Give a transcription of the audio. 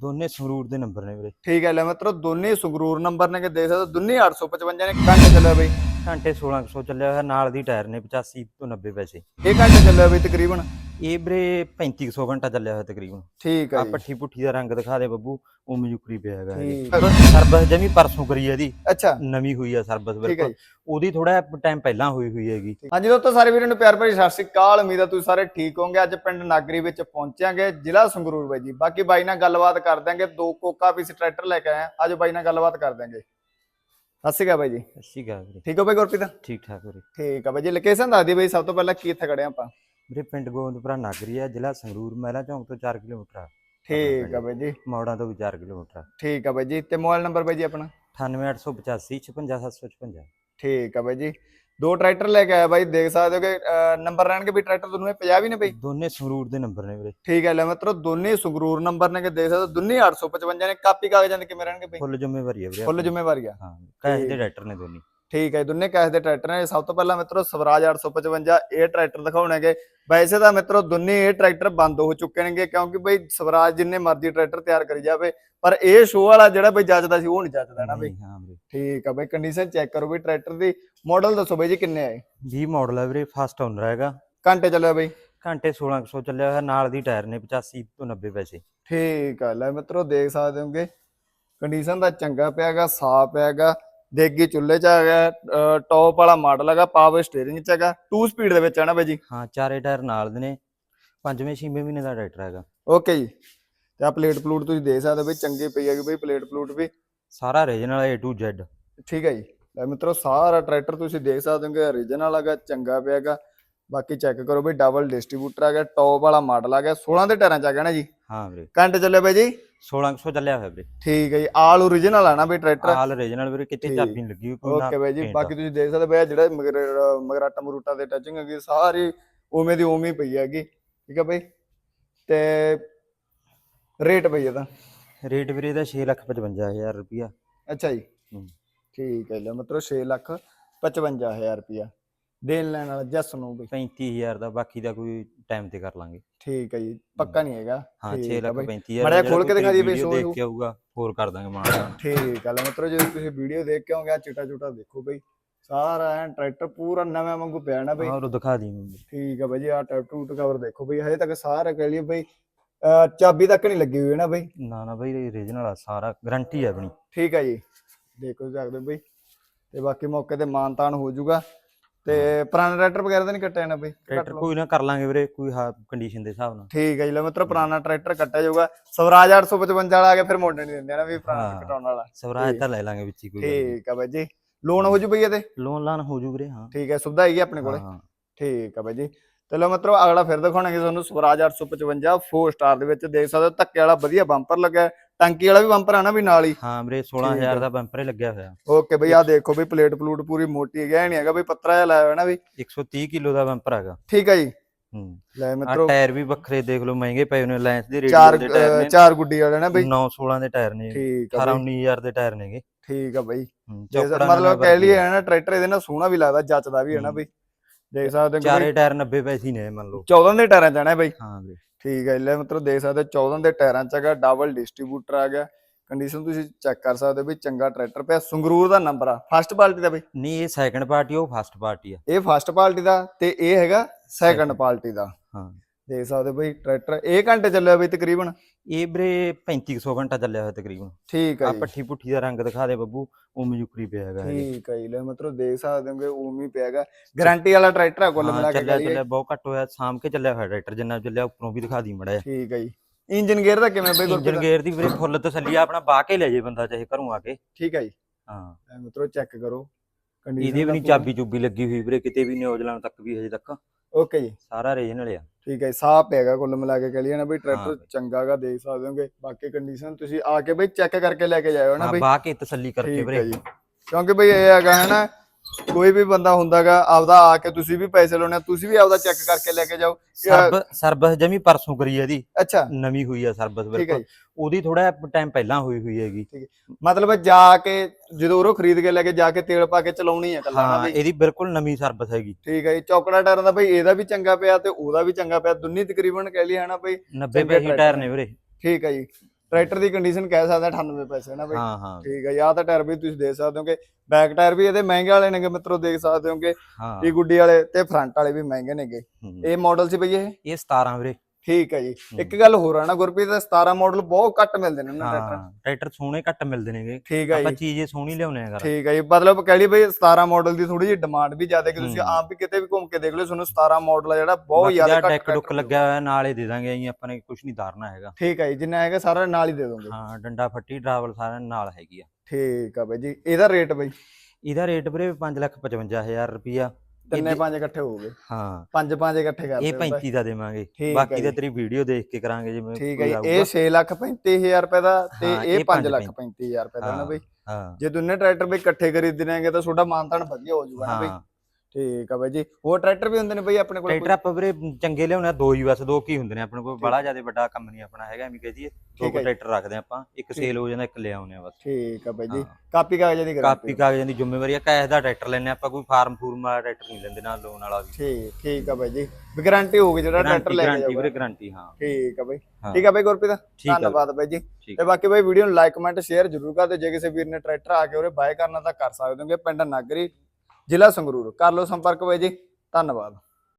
ਦੋਨੇ ਸੰਗਰੂਰ ਦੇ ਨੰਬਰ ਨੇ ਵੀਰੇ। ਠੀਕ ਹੈ ਲੈ ਮਿੱਤਰੋ ਦੋਨੇ ਸੰਗਰੂਰ ਨੰਬਰ ਨੇ ਕਿ ਦੇਖ ਸਕਦੇ ਹੋ ਦੋਨੇ 855 ਨੇ ਘੰਟੇ ਚੱਲਿਆ ਬਈ। ਘੰਟੇ 1600 ਚੱਲਿਆ ਹੋਇਆ ਨਾਲ ਦੀ ਟਾਇਰ ਨੇ 85 ਤੋਂ 90 ਪੈਸੇ। ਇਹ ਘੰਟੇ ਚੱਲਿਆ ਬਈ ਤਕਰੀਬਨ। ਇਹ ਵੀਰੇ 3500 ਘੰਟਾ ਚੱਲਿਆ ਹੋਇਆ ਤਕਰੀਬਨ। ਠੀਕ ਆ ਜੀ। ਪੱਠੀ ਪੁੱਠੀ ਦਾ ਰੰਗ ਦਿਖਾ ਦੇ ਬੱਬੂ ਉਹ ਮਜੂਕਰੀ ਪਿਆ ਹੈਗਾ ਠੀਕ। ਇਹ। ਸਰਵਿਸ ਜਮੀ ਪਰਸੋਂ ਕਰੀ ਹੈ ਇਹਦੀ। ਅੱਛਾ। ਨਵੀਂ ਹੋਈ ਆ ਸਰਵਿਸ ਠੀਕ ਹੈ ਬਿਲਕੁਲ। ਜੀ। ਉਹਦੀ ਥੋੜਾ ਟਾਈਮ ਪਹਿਲਾਂ ਹੋਈ ਹੋਈ ਹੈਗੀ। ਹਾਂਜੀ ਦੋਸਤੋ ਸਾਰੇ ਵੀਰਾਂ ਨੂੰ ਪਿਆਰ ਭਰੀ ਸਤਿ ਸ਼੍ਰੀ ਅਕਾਲ। ਉਮੀਦ ਆ ਤੁਸੀਂ ਸਾਰੇ ਠੀਕ ਹੋਵੋਗੇ। ਅੱਜ ਪਿੰਡ ਨਾਗਰੀ ਵਿੱਚ ਪਹੁੰਚਾਂਗੇ ਜ਼ਿਲ੍ਹਾ ਸੰਗਰੂਰ ਬਾਈ ਜੀ। ਬਾਕੀ ਬਾਈ ਨਾਲ ਗੱਲਬਾਤ ਕਰ ਦਾਂਗੇ ਦੋ ਕੋਕਾ ਪੀਸ ਟਰੈਕਟਰ ਲੈ ਕੇ ਆਏ ਆ। ਅੱਜ ਬਾਈ ਨਾਲ ਗੱਲਬਾਤ ਕਰ ਦਾਂਗੇ ਸਤਿ ਸ਼੍ਰੀ ਅਕਾਲ ਬਾਈ ਜੀ। ਅੱਛੀ ਗੱਲ ਵੀਰੇ। ਠੀਕ ਹੋ ਬਾਈ ਗੁਰਪ੍ਰੀਤ? ਠੀਕ ਠਾਕ ਵੀਰੇ। ਠੀਕ ਆ ਬਾਈ ਜੀ। ਲੋਕੇਸ਼ਨ ਦੱਸ ਦਿਓ ਬਾਈ ਸਭ ਤੋਂ ਪਹਿਲਾਂ ਕੀ ਇੱਥੇ ਖੜੇ ਆਪਾਂ? ਵੀਰੇ ਪਿੰਡ ਗੋਬਿੰਦਪੁਰਾ ਨਾਗਰੀ ਆ ਜ਼ਿਲ੍ਹਾ ਸੰਗਰੂਰ ਮਹਿਲਾ ਚੌਂਕ ਤੋਂ 4 ਕਿਲੋਮੀਟਰ ਆ। ਠੀਕ ਆ ਬਾਈ ਜੀ। ਮੌੜਾਂ ਤੋਂ ਵੀ 4 ਕਿਲੋਮੀਟਰ ਆ। ਠੀਕ ਆ ਬਾਈ ਜੀ ਤੇ ਮੋਬਾਈਲ ਨੰਬਰ ਬਾਈ ਜੀ ਆਪਣਾ? 98885 56756 ਠੀਕ ਆ ਬਾਈ ਜੀ। ਦੋ ਟਰੈਕਟਰ ਲੈ ਕੇ ਆਇਆ ਬਾਈ ਦੇਖ ਸਕਦੇ ਹੋ ਕਿ ਨੰਬਰ ਰਹਿਣਗੇ ਵੀ ਟਰੈਕਟਰ ਇਹ 50 ਵੀ ਨੇ ਬਾਈ? ਦੋਨੇ ਸੰਗਰੂਰ ਦੇ ਨੰਬਰ ਨੇ ਵੀਰੇ। ਠੀਕ ਹੈ ਲੈ ਮਿੱਤਰੋ ਦੋਨੇ ਸੰਗਰੂਰ ਨੰਬਰ ਨੇ ਕਿ ਦੇਖ ਸਕਦੇ ਹੋ ਦੋਨੇ 855 ਨੇ ਕਾਪੀ ਕਾਗਜ਼ਾਂ ਦੇ ਕਿਵੇਂ ਰਹਿਣਗੇ ਬਾਈ? ਫੁੱਲ ਜ਼ਿੰਮੇਵਾਰੀ ਹੈ ਵੀਰੇ ਫੁੱਲ ਜ਼ਿੰਮੇਵਾਰੀ ਆ। ਹਾਂ ਕੈਸ਼ ਦੇ ਡਾਇਰੈਕਟਰ ਨੇ ਦੋਨੀ। ਠੀਕ ਹੈ ਦੋਨੇ ਕੈਸ਼ ਦੇ ਟਰੈਕਟਰ ਨੇ। ਸਭ ਤੋਂ ਪਹਿਲਾਂ ਮਿੱਤਰੋ ਸਵਰਾਜ 855 ਇਹ ਟਰੈਕਟਰ ਦਿਖਾਉਣਗੇ। ਵੈਸੇ ਤਾਂ ਮਿੱਤਰੋ ਦੋਨੇ ਇਹ ਟਰੈਕਟਰ ਬੰਦ ਹੋ ਚੁੱਕੇ ਨੇਗੇ ਕਿਉਂਕਿ ਬਈ ਸਵਰਾਜ ਜਿੰਨੇ ਮਰਜ਼ੀ ਟਰੈਕਟਰ ਤਿਆਰ ਕਰੀ ਜਾਵੇ ਪਰ ਇਹ ਸ਼ੋਅ ਵਾਲਾ ਜਿਹੜਾ ਬਈ ਜੱਜਦਾ ਸੀ ਉਹ ਨਹੀਂ ਜੱਜਦਾ ਨਾ ਬਈ। ਹਾਂ ਵੀਰੇ। ਠੀਕ ਆ ਬਈ ਕੰਡੀਸ਼ਨ ਚੈੱਕ ਕਰੋ ਬਈ ਟਰੈਕਟਰ ਦੀ। ਮਾਡਲ ਦੱਸੋ ਬਈ ਜੀ ਕਿੰਨੇ ਆਏ 20 ਮਾਡਲ ਹੈ ਵੀਰੇ ਫਸਟ ਓਨਰ ਹੈਗਾ। ਘੰਟੇ ਚੱਲਿਆ ਬਈ? ਘੰਟੇ 1600 ਚੱਲਿਆ ਹੋਇਆ ਨਾਲ ਦੀ ਟਾਇਰ ਨੇ 85 ਤੋਂ 90 ਪੈਸੇ। ਠੀਕ ਆ ਲੈ ਮਿੱਤਰੋ ਦੇਖ ਸਕਦੇ ਹੋਗੇ। ਕੰਡੀਸ਼ਨ ਦਾ ਚੰਗਾ ਪਿਆਗਾ ਸਾਫ਼ ਪਿਆਗਾ ਦੇਗੀ ਚੁੱਲ੍ਹੇ ਚ ਹੈਗਾ ਟੌਪ ਵਾਲਾ ਮਾਡਲ ਹੈਗਾ ਪਾਵਰ ਸਟੀਅਰਿੰਗ ਚ ਹੈਗਾ 2 ਸਪੀਡ ਦੇ ਵਿੱਚ ਹੈ ਨਾ ਬਾਈ ਜੀ? ਹਾਂ ਚਾਰੇ ਟਾਇਰ ਨਾਲ ਦੇ ਨੇ ਪੰਜਵੇਂ ਛੇਵੇਂ ਮਹੀਨੇ ਦਾ ਟਰੈਕਟਰ ਹੈਗਾ। ਓਕੇ ਜੀ। ਤੇ ਆ ਪਲੇਟ ਪਲੂਟ ਤੁਸੀਂ ਦੇਖ ਸਕਦੇ ਹੋ ਬਈ ਚੰਗੀ ਪਈ ਹੈਗੀ ਬਈ ਪਲੇਟ ਪਲੂਟ ਵੀ। ਸਾਰਾ ਰੀਜਨਲ A to Z ਠੀਕ ਹੈ ਜੀ। ਲੈ ਮਿੱਤਰੋ ਸਾਰਾ ਟਰੈਕਟਰ ਤੁਸੀਂ ਦੇਖ ਸਕਦੇ ਹੋ ਕਿ origignal ਹੈਗਾ ਚੰਗਾ ਪਿਆ ਹੈਗਾ। ਬਾਕੀ ਚੈੱਕ ਕਰੋ ਬਈ ਡਬਲ ਡਿਸਟ੍ਰੀਬਿਊਟਰ ਹੈਗਾ ਟੌਪ ਵਾਲਾ ਮਾਡਲ ਹੈਗਾ 16 ਦੇ ਟਾਇਰਾਂ ਚ ਹੈਗਾ ਨਾ ਜੀ? ਹਾਂ ਵੀਰੇ। ਘੰਟੇ ਚੱਲੇ ਬਈ ਜੀ? 1600 ਚੱਲਿਆ ਹੋਇਆ ਵੀਰੇ। ਠੀਕ ਹੈ ਜੀ ਆਲ origignal ਆ ਨਾ ਬਈ ਟਰੈਕਟਰ ਆਲ ਰੀਜਨਲ ਵੀਰੇ ਕਿਤੇ। ਚਾਬੀ ਨਹੀਂ ਲੱਗੀ ਕੋਈ ਨਾ ਓਕੇ ਬਾਈ ਜੀ ਬਾਕੀ ਤੁਸੀਂ ਦੇਖ ਸਕਦੇ ਬਈ ਜਿਹੜੇ ਮਗਰ- ਮਗਰਾਟਾ ਮਰੂਟਾ ਦੇ ਟੱਚਿੰਗ ਹੈਗੀ ਸਾਰੀ ਉਵੇਂ ਦੀ ਉਵੇਂ ਪਈ ਹੈਗੀ। ਠੀਕ ਹੈ ਬਈ? ਤੇ ਰੇਟ ਬਈ ਇਹਦਾ। ਆ। ਰੇਟ ਵੀਰੇ ਦਾ 655000 ਰੁਪਿਆ ਅੱਛਾ ਜੀ। ਠੀਕ ਹੈ ਲੈ ਮਤਲਬ 6 ਲੱਖ 55000 ਰੁਪਿਆ ਦੇਣ ਲੈਣ ਵਾਲਾ ਜੱਸ ਨੂੰ ਬਈ 35000 ਦਾ ਬਾਕੀ ਦਾ ਕੋਈ ਟਾਈਮ ਤੇ ਕਰ ਲਾਂਗੇ। ਠੀਕ ਹੈ ਜੀ ਪੱਕਾ ਨਹੀਂ ਹੈਗਾ। ਹਾਂ ਠੀਕ 6 ਆ ਲੱਖ ਬਾਈ। 35000 ਮਾੜਾ ਖੋਲ ਕੇ ਦਿਖਾ ਦਈਏ ਬਈ show ਦੇਖ। ਕੇ ਆਊਗਾ ਹੋਰ ਕਰ ਦਾਂਗੇ ਮਾੜਾ ਠੀਕ ਹੈ ਲੈ ਮਤਲਬ ਜੇ ਤੁਸੀਂ ਵੀਡੀਓ ਦੇਖ ਕੇ ਆਓਗੇ ਆ ਚਿੱਟਾ ਚੁੱਟਾ ਦੇਖੋ ਬਈ। ਸਾਰਾ ਐ ਟਰੈਕਟਰ ਪੂਰਾ ਨਵੇਂ ਵਾਂਗੂ ਪਿਆ ਨਾ ਬਈ। ਹੋਰ ਦਿਖਾ ਦੀ ਠੀਕ ਹੈ ਬਾਈ ਆ ਟੂਟ ਕਵਰ ਦੇਖੋ ਬਈ ਹਜੇ ਤੱਕ ਸਾਰਾ ਕਹਿ ਲਈਏ ਬਈ ਚਾਬੀ ਤੱਕ ਨਹੀਂ ਲੱਗੀ ਹੋਈ ਹੈ ਨਾ ਬਈ। ਨਾ ਨਾ ਬਈ ਰੀਜਨਲ ਆ ਸਾਰਾ ਗਾਰੰਟੀ ਹੈ ਆਪਣੀ। ਠੀਕ ਹੈ ਜੀ ਦੇਖੋ ਸਕਦੇ ਹੋ ਬਈ। ਤੇ ਬਾਕੀ ਮੌਕੇ ਤੇ ਮਾਨਤਾਨ ਹੋ ਜਾਊਗਾ। ਤੇ ਪੁਰਾਣਾ ਟਰੈਕਟਰ ਵਗੈਰਾ ਤਾਂ ਨਹੀਂ ਕੱਟਿਆ ਨਾ ਬਈ ਕੱਟ ਟਰੈਕਟਰ। ਕੋਈ ਨਾ ਕਰ ਲਾਂਗੇ ਵੀਰੇ ਕੋਈ ਹਾਂ ਕੰਡੀਸ਼ਨ ਦੇ ਹਿਸਾਬ ਨਾਲ। ਠੀਕ ਹੈ ਜੀ ਲੈ ਮਿੱਤਰੋ ਪੁਰਾਣਾ ਟਰੈਕਟਰ ਕੱਟਿਆ ਜਾਊਗਾ। ਸਵਰਾਜ 855 ਵਾਲਾ ਆ ਗਿਆ ਫਿਰ ਮੋਢੇ ਨਹੀਂ ਦਿੰਦੇ ਨਾ ਵੀ ਪੁਰਾਣਾ ਹਾਂ। ਕਟਾਉਣ ਵਾਲਾ। ਸਵਰਾਜ ਤਾਂ ਲੈ ਲਾਂਗੇ ਵਿੱਚ ਹੀ ਕੋਈ। ਠੀਕ ਹੈ ਬਾਈ ਜੀ। ਲੋਨ ਹੋ ਜੂ ਬਈ ਇਹਦੇ? ਲੋਨ ਲਾਨ ਹੋ ਜੂ ਵੀਰੇ ਹਾਂ। ਠੀਕ ਹੈ ਸੁਵਿਧਾ ਹੈਗੀ ਆਪਣੇ ਕੋਲੇ? ਹਾਂ ਠੀਕ ਆ ਬਾਈ ਜੀ। ਚਲੋ ਮਿੱਤਰੋ ਅਗਲਾ ਫਿਰ ਦਿਖਾਉਣਾਗੇ ਤੁਹਾਨੂੰ ਸਵਰਾਜ 855 4 ਸਟਾਰ ਦੇ ਵਿੱਚ। ਦੇਖ ਸਕਦੇ ਹੋ ਧੱਕੇ ਵਾਲਾ ਵਧੀਆ ਬੰਪਰ ਲੱਗਾ ਹੈ। ਟੰਕੀ ਵਾਲਾ ਵੀ ਬੰਪਰ ਆ ਨਾ ਵੀ ਨਾਲ ਹੀ। ਹਾਂ ਵੀਰੇ 16000 ਦਾ ਬੰਪਰ ਹੀ ਲੱਗਿਆ ਹੋਇਆ। ਓਕੇ ਬਈ ਆ ਦੇਖੋ ਬਈ ਪਲੇਟ ਪਲੂਟ ਪੂਰੀ ਮੋਟੀ ਹੈ ਨਹੀਂ ਹੈਗਾ ਬਈ ਪੱਤਰਾ ਜਿਹਾ ਲਾਇਆ ਹੋਇਆ ਨਾ ਵੀ 130 ਕਿਲੋ ਦਾ ਬੰਪਰ ਹੈਗਾ। ਠੀਕ ਹੈ ਜੀ। ਹੂੰ। ਲੈ ਆ ਮਿੱਤਰੋ। ਟਾਇਰ ਵੀ ਵੱਖਰੇ ਦੇਖ ਲਓ ਮਹਿੰਗੇ ਪਏ ਨੇ ਲੈਂਸ ਦੇ ਰੇਡੀਓ ਚਾਰ ਦੇ ਟਾਇਰ ਨੇ। ਚਾਰ ਗੁੱਡੀ ਵਾਲੇ ਨਾ ਬਈ। 9 16 ਦੇ ਟਾਇਰ ਨੇ। ਠੀਕ ਆ 18 ਬਈ। 19000 ਦੇ ਟਾਇਰ ਨੇਗੇ ਠੀਕ ਆ ਬਈ। ਮਤਲਬ ਕਹਿ ਲਈਏ ਨਾ ਟਰੈਕਟਰ ਇਹਦੇ ਨਾਲ ਸੋਹਣਾ ਵੀ ਲੱਗਦਾ ਜੱਚਦਾ ਵੀ ਹੈ ਨਾ। ਬਈ। ਦੇਖ ਸਕਦੇ ਹੋ ਚਾਰੇ ਬਈ ਟਾਇਰ 90 ਪੈਸੇ ਨੇ ਮੰਨ ਲਓ। 14 ਦੇ ਟਾਇਰਾਂ ਆਣਾ ਬਈ। ਹਾਂ ਵੀਰੇ। ਠੀਕ ਹੈ ਲੈ ਮਿੱਤਰੋ ਦੇਖ ਸਕਦੇ ਹੋ 14 ਦੇ ਟਾਇਰਾਂ ਚ ਹੈਗਾ ਡਬਲ ਡਿਸਟ੍ਰੀਬਿਊਟਰ ਆ ਗਿਆ। ਕੰਡੀਸ਼ਨ ਤੁਸੀਂ ਚੈੱਕ ਕਰ ਸਕਦੇ ਹੋ ਵੀ ਚੰਗਾ ਟਰੈਕਟਰ ਪਿਆ। ਸੰਗਰੂਰ ਦਾ ਨੰਬਰ ਆ। ਫਸਟ ਪਾਰਟੀ ਦਾ ਬਈ? ਨਹੀਂ ਇਹ ਸੈਕੰਡ ਪਾਰਟੀ ਉਹ ਫਸਟ ਪਾਰਟੀ ਆ। ਇਹ ਫਸਟ ਪਾਰਟੀ ਦਾ ਤੇ ਇਹ ਹੈਗਾ ਸੈਕੰਡ। ਪਾਰਟੀ ਦਾ। ਹਾਂ। ਦੇਖ ਸਕਦੇ ਹੋ ਬਈ ਟਰੈਕਟਰ ਇਹ ਘੰਟੇ ਚੱਲਿਆ ਬਈ ਤਕਰੀਬਨ? ਇਹ ਵੀਰੇ 3500 ਘੰਟਾ ਚੱਲਿਆ ਹੋਇਆ ਤਕਰੀਬਨ। ਠੀਕ ਆ ਹੈ ਜੀ। ਪੱਠੀ ਪੁੱਠੀ ਦਾ ਰੰਗ ਦਿਖਾ ਦੇ ਬੱਬੂ ਉਹ ਮਜੂਕਰੀ ਪਿਆ ਹੈਗਾ ਇਹ। ਠੀਕ ਹੈ ਜੀ ਲੈ ਮਤਲਬ ਦੇਖ ਸਕਦੇ ਹੋਗੇ ਹੀ ਪਿਆਗਾ ਗਾਰੰਟੀ ਵਾਲਾ ਟਰੈਕਟਰ ਆ ਕੁੱਲ ਹਾਂ, ਮਿਲਾ ਕੇ ਚੱਲਿਆ ਚੱਲਿਆ ਬਹੁਤ ਘੱਟ ਹੋਇਆ ਸਾਮ ਕੇ ਚੱਲਿਆ ਹੋਇਆ ਟਰੈਕਟਰ ਜਿੰਨਾ ਚੱਲਿਆ ਉੱਪਰੋਂ ਵੀ ਦਿਖਾ ਦੀ ਮੜਾ ਠੀਕ ਹੈ ਜੀ। ਇੰਜਨ ਗੇਅਰ ਦਾ ਕਿਵੇਂ ਬਈ ਇੰਜਨ ਗੁਰਪ੍ਰੀਤ ਗੇਅਰ ਦੀ ਵੀਰੇ ਫੁੱਲ ਤਸੱਲੀ ਆ ਆਪਣਾ ਬਾਹ ਕੇ ਲੈ ਜੇ ਬੰਦਾ ਚਾਹੇ ਘਰੋਂ ਆ ਕੇ। ਠੀਕ ਹੈ ਜੀ। ਹਾਂ। ਲੈ ਮਿੱਤਰੋ ਚੈੱਕ ਕਰੋ। ਇਹਦੀ ਵੀ ਨਹੀਂ ਚਾਬੀ ਚੁੱਬੀ ਲੱਗੀ ਹੋਈ ਵੀਰੇ ਕਿਤੇ ਵੀ ਨਿਊਜ਼ੀਲੈਂਡ ਤੱਕ ਵੀ ਹਜੇ ਤੱਕ। ਓਕੇ ਜੀ। ਸਾਰਾ ਰੀਜਨਲ ਆ। ਠੀਕ ਹੈ ਸਾਫ਼ ਹੈਗਾ ਕੁੱਲ ਮਿਲਾ ਕੇ ਕਹ ਲਈਏ ਨਾ ਬਈ ਟਰੈਕਟਰ। ਚੰਗਾਗਾ ਦੇਖ ਸਕਦੇ ਹੋਗੇ। ਬਾਕੀ ਕੰਡੀਸ਼ਨ ਤੁਸੀਂ ਆ ਕੇ ਬਈ ਚੈੱਕ ਕਰਕੇ ਲੈ ਕੇ ਜਾਇਓ ਨਾ ਬਈ। ਬਾਹ ਕੇ ਤਸੱਲੀ ਕਰਕੇ ਵੀਰੇ। ਕਿਉਂਕਿ ਬਈ ਇਹ ਹੈਗਾ ਹੈ ਨਾ ਕੋਈ ਵੀ ਬੰਦਾ ਹੁੰਦਾਗਾ ਆਪਦਾ ਆ ਕੇ ਤੁਸੀਂ ਵੀ ਪੈਸੇ ਲਾਉਣੇ ਤੁਸੀਂ ਵੀ ਆਪਦਾ ਚੈੱਕ ਕਰਕੇ ਲੈ ਕੇ ਜਾਓ। ਸਰਬ ਸਰਵਿਸ ਜਮੀ ਪਰਸੋਂ ਕਰੀ ਆ ਇਹਦੀ। ਅੱਛਾ। ਨਵੀਂ ਹੋਈ ਆ ਸਰਵਿਸ ਹੈ ਬਿਲਕੁਲ। ਉਹਦੀ ਥੋੜਾ ਟਾਈਮ ਪਹਿਲਾਂ ਹੋਈ ਹੋਈ ਹੈਗੀ। ਮਤਲਬ ਜਾ ਕੇ ਜਦੋਂ ਉਹ ਖਰੀਦ ਕੇ ਲੈ ਕੇ ਜਾ ਕੇ ਤੇਲ ਪਾ ਕੇ ਚਲਾਉਣੀ ਹੈ ਕੱਲਾ ਨਾ ਹਾਂ ਇਹਦੀ ਬਿਲਕੁਲ ਨਵੀਂ ਸਰਵਿਸ ਹੈਗੀ। ਠੀਕ ਹੈ ਜੀ। ਚੌਕੜਾ ਟਾਇਰਾਂ ਦਾ ਬਈ ਇਹਦਾ ਵੀ ਚੰਗਾ ਪਿਆ ਤੇ ਉਹਦਾ ਵੀ ਚੰਗਾ ਪਿਆ। ਦੁੰਨੀ ਤਕਰੀਬਨ ਕਹਿ ਲਈ ਹਨਾ ਬਈ। 90 ਚੰਗੇ ਪੈਸੇ ਟਰੈਕਟਰ ਟਾਇਰ ਨੇ ਵੀਰੇ। ਠੀਕ ਹੈ ਜੀ। ਟਰੈਕਟਰ ਦੀ ਕੰਡੀਸ਼ਨ ਕਹਿ ਸਕਦੇ ਹਾਂ 98 ਪੈਸੇ ਨਾ ਬਈ। ਹਾਂ ਹਾਂ। ਠੀਕ ਹੈ ਜਾਂ ਤਾਂ ਟਾਇਰ ਵੀ ਤੁਸੀਂ ਦੇਖ ਸਕਦੇ ਹੋ ਕਿ ਬੈਕ ਟਾਇਰ ਵੀ ਇਹਦੇ ਮਹਿੰਗੇ ਵਾਲੇ ਨੇਗੇ ਮਿੱਤਰੋ ਦੇਖ ਸਕਦੇ ਹੋ ਕਿ ਹਾਂ। ਟੀ ਗੁੱਡੀ ਵਾਲੇ ਤੇ ਫਰੰਟ ਵਾਲੇ ਵੀ ਮਹਿੰਗੇ ਨੇਗੇ। ਇਹ ਮਾਡਲ ਸੀ ਬਈ ਇਹ? ਇਹ 17 ਵੀਰੇ। ਠੀਕ ਹੈ ਜੀ। ਇੱਕ ਗੱਲ ਹੋਰ ਆ ਨਾ ਗੁਰਪ੍ਰੀਤ ਦਾ 17 ਮਾਡਲ ਬਹੁਤ ਘੱਟ ਮਿਲਦੇ ਨੇ ਉਹਨਾਂ ਟਰੈਕਟਰ ਹਾਂ ਟਰੈਕਟਰ ਸੋਹਣੇ ਘੱਟ ਮਿਲਦੇ ਨੇਗੇ। ਠੀਕ ਹੈ ਆਪਾਂ ਜੀ। ਚੀਜ਼ ਸੋਹਣੀ ਲਿਆਉਣੇ ਆ ਠੀਕ ਹੈ ਜੀ। ਮਤਲਬ ਕਹਿ ਲਈ ਬਈ 17 ਮਾਡਲ ਦੀ ਥੋੜੀ ਜਿਹੀ ਡਿਮਾਂਡ ਵੀ ਜ਼ਿਆਦਾ ਕਿ ਤੁਸੀਂ। ਆਪ ਵੀ ਕਿਤੇ ਵੀ ਘੁੰਮ ਕੇ ਦੇਖ ਲਿਓ ਤੁਹਾਨੂੰ 17 ਮਾਡਲ ਆ ਜਿਹੜਾ ਬਹੁਤ ਜ਼ਿਆਦਾ ਘੱਟ ਡੈਕ ਡੁੱਕ ਲੱਗਿਆ ਹੋਇਆ ਨਾਲ ਹੀ ਦੇ ਦਾਂਗੇ ਅਸੀਂ ਆਪਾਂ ਨੇ ਕੁਝ ਨਹੀਂ ਧਾਰਨਾ ਹੈਗਾ। ਠੀਕ ਹੈ ਜੀ ਜਿੰਨਾ ਹੈਗਾ ਸਾਰਾ ਨਾਲ ਹੀ ਦੇ ਦੋਗੇ। ਹਾਂ ਡੰਡਾ ਫੱਟੀ ਡਰਾਵਲ ਸਾਰਾ ਨਾਲ ਹੈਗੀ ਆ। ਠੀਕ ਆ ਬਈ ਜੀ। ਇਹਦਾ ਰੇਟ ਬਈ? ਇਹਦਾ ਰੇਟ ਵੀਰੇ 555000 ਰੁਪਿਆ ਤਿੰਨੇ ਪੰਜ ਇਕੱਠੇ ਹੋ ਗਏ। ਹਾਂ। ਪੰਜ ਪੰਜ ਇਕੱਠੇ ਕਰ ਇਹ ਦਿਓ ਬਈ। 35 ਦਾ ਦੇਵਾਂਗੇ। ਬਾਕੀ ਜੀ। ਤੇਰੀ ਵੀਡੀਓ ਦੇਖ ਕੇ ਕਰਾਂਗੇ ਜਿਵੇਂ ਠੀਕ ਹੈ। ਇਹ 6 ਲੱਖ 35000 ਰੁਪਏ ਦਾ ਤੇ ਇਹ ਇਹ 5 ਪੰਜ ਲੱਖ 35000 ਰੁਪਏ ਦਾ ਨਾ ਬਈ। ਹਾਂ। ਜੇ ਦੋਨੇ ਟਰੈਕਟਰ ਬਈ ਇਕੱਠੇ ਖਰੀਦਣੇ ਹੈਗੇ ਤਾਂ ਤੁਹਾਡਾ ਮਾਨਤਾਨ ਵਧੀਆ ਹੋ ਜਾਊਗਾ ਨਾ ਬਈ। ਠੀਕ ਆ ਬਈ ਜੀ। ਹੋਰ ਟਰੈਕਟਰ ਵੀ ਹੁੰਦੇ ਨੇ ਬਈ ਆਪਣੇ ਕੋਲ? ਟਰੈਕਟਰ ਆਪਾਂ ਵੀਰੇ ਚੰਗੇ ਲਿਆਉਣੇ ਦੋ ਹੀ ਬਸ ਦੋ ਕੀ ਹੁੰਦੇ ਨੇ ਆਪਣੇ ਕੋਲ। ਬੜਾ ਜ਼ਿਆਦਾ ਵੱਡਾ ਕੰਮ ਨਹੀਂ ਆਪਣਾ ਹੈਗਾ ਐਵੇਂ ਕਹੀ ਦੋ। ਟਰੈਕਟਰ ਰੱਖਦੇ ਆਪਾਂ ਇੱਕ ਸੇਲ ਹੋ ਜਾਂਦਾ ਇੱਕ ਲੈ ਆਉਨੇ ਆ ਬਸ। ਠੀਕ ਆ ਬਈ ਜੀ। ਕਾਪੀ ਕਾਗਜ਼ਾਂ ਦੀ ਕਾਪੀ ਕਾਗਜ਼ਾਂ ਦੀ ਜ਼ਿੰਮੇਵਾਰੀ ਆ ਕੈਸ਼ ਦਾ ਟਰੈਕਟਰ ਲੈਣੇ ਆਪਾਂ ਕੋਈ ਫਾਰਮ ਫੂਰਮ ਵਾਲਾ ਟਰੈਕਟਰ ਨਹੀਂ ਲੈਂਦੇ ਨਾਲ ਲੋਨ ਵਾਲਾ ਵੀ। ਠੀਕ ਠੀਕ ਆ ਬਈ ਜੀ। ਵੀ ਗਾਰੰਟੀ ਹੋਊਗੀ ਜਿਹੜਾ ਟਰੈਕਟਰ ਲੈ ਕੇ ਗਾਰੰਟੀ ਵੀਰੇ ਗਾਰੰਟੀ ਹਾਂ। ਠੀਕ ਆ ਬਈ। ਠੀਕ ਆ ਬਈ ਗੁਰਪ੍ਰੀਤ ਧੰਨਵਾਦ ਬਾਈ ਜੀ। ਤੇ ਬਾਕੀ ਬਾਈ ਵੀਡੀਓ ਨੂੰ ਲਾਈਕ ਕਮੈਂਟ ਸ਼ੇਅਰ ਜ਼ਰੂਰ ਕਰ ਦਿਓ। ਜੇ ਕਿਸੇ ਵੀਰ ਨੇ ਟਰੈਕਟਰ ਆ ਕੇ ਉਰੇ ਬਾਏ ਕਰਨਾ ਤਾਂ ਕਰ ਸਕਦੇ ਹੋਗੇ। ਪਿੰਡ ਨਾਗਰੀ ਜ਼ਿਲ੍ਹਾ ਸੰਗਰੂਰ। ਕਰ ਲਓ ਸੰਪਰਕ ਬਾਈ ਜੀ। ਧੰਨਵਾਦ।